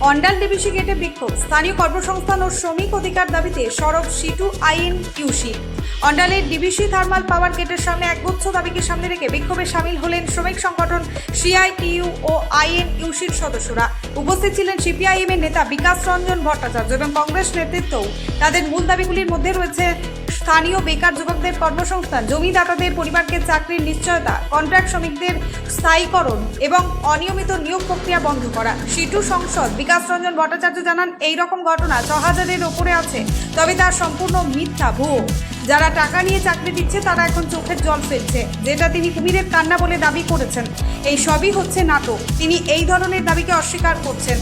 Andal DBC গেটে বিক্ষোভ। স্থানীয় কর্মসংস্থান ও শ্রমিক অধিকার দাবিতে সরব সিটু আইএন ইউসি অন্ডালের ডিবিসি থার্মাল পাওয়ার গেটের সামনে একগুচ্ছ দাবিকে সামনে রেখে বিক্ষোভে সামিল হলেন শ্রমিক সংগঠন সিআইটিইউ ও আইএন ইউসির সদস্যরা। উপস্থিত ছিলেন সিপিআইএম এর নেতা বিকাশ রঞ্জন ভট্টাচার্য এবং কংগ্রেস নেতৃত্বও। তাদের মূল দাবিগুলির মধ্যে রয়েছে স্থানীয় বেকার যুবকদের কর্মসংস্থান জমিদাতাদের পরিবারকে চাকরির নিশ্চয়তা কন্ট্রাক্ট শ্রমিকদের স্থায়ীকরণ এবং অনিয়মিত নিয়োগ প্রক্রিয়া বন্ধ করা। সিটু সংসদ বিকাশ রঞ্জন ভট্টাচার্য জানান এই রকম ঘটনা ছ হাজারের ওপরে আছে তবে তার সম্পূর্ণ মিথ্যা ভুয়ো। যারা টাকা নিয়ে চাকরি দিচ্ছে তারা এখন চোখের জল ফেলছে যেটা তিনি কুমিরের কান্না বলে দাবি করেছেন। এই সবই হচ্ছে নাটক তিনি এই ধরনের দাবিকে অস্বীকার করছেন।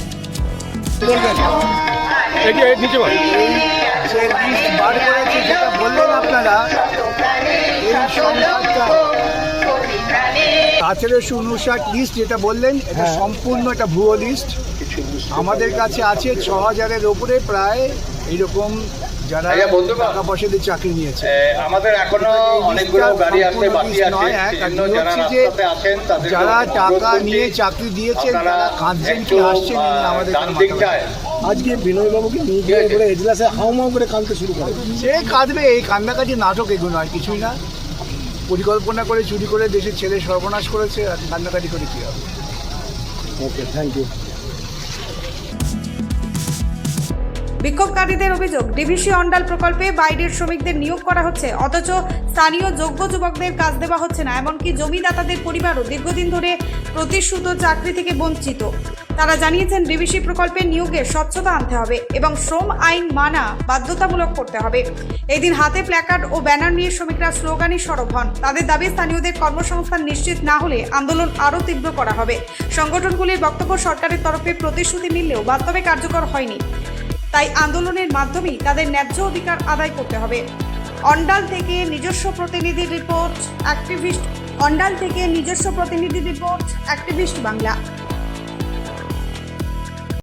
নিচে এই সংখ্যাটা আঠেরোশো উনষাট লিস্ট যেটা বললেন এটা সম্পূর্ণ একটা ভুয়ো লিস্ট আমাদের কাছে আছে ছ হাজারের ওপরে প্রায় এইরকম যারা আচ্ছা, টাকা পয়সা দিয়ে চাকরি নিয়েছে। আমাদের এখনও অনেকগুলো গাড়ি আসতে বাকি আছে। যারা টাকা নিয়ে চাকরি দিয়েছেন তারা কাঁদছেন কি নিয়ে আমাদের আজকে বিনয়বাবুকে নিয়ে গিয়ে এজলাসে হাউমাউ করে কাঁদতে শুরু করে। সে কাঁদবে এই কান্নাকাটি নাটক এগুলো আর কিছুই না। পরিকল্পনা করে, চুরি করে দেশের ছেলে সর্বনাশ করেছে, আর কান্নাকাটি করে কী হবে? ওকে থ্যাংক ইউ বিক্ষোভকারীদের অভিযোগ, ডিভিসি অন্ডাল প্রকল্পে বাইরের শ্রমিকদের নিয়োগ করা হচ্ছে। অথচ স্থানীয় যোগ্য যুবকদের কাজ দেওয়া হচ্ছে না, এমনকি জমিদাতাদের পরিবারও দীর্ঘদিন ধরে প্রতিশ্রুত চাকরি থেকে বঞ্চিত। তারা জানিয়েছেন, ডিভিসি প্রকল্পে নিয়োগে স্বচ্ছতা আনতে হবে এবং শ্রম আইন মানা বাধ্যতামূলক করতে হবে। এই দিন হাতে প্ল্যাকার্ড ও ব্যানার নিয়ে শ্রমিকরা স্লোগানই সরব হন। তাদের দাবি, স্থানীয়দের কর্মসংস্থান নিশ্চিত না হলে আন্দোলন আরও তীব্র করা হবে। সংগঠনগুলির বক্তব্য সরকারের তরফে প্রতিশ্রুতি মিললেও বাস্তবে কার্যকর হয়নি। তাই আন্দোলনের মাধ্যমেই তাদের ন্যায্য অধিকার আদায় করতে হবে। অন্ডাল থেকে নিজস্ব প্রতিনিধি রিপোর্ট, অ্যাক্টিভিস্ট অন্ডাল থেকে নিজস্ব প্রতিনিধি রিপোর্ট, অ্যাক্টিভিস্ট বাংলা।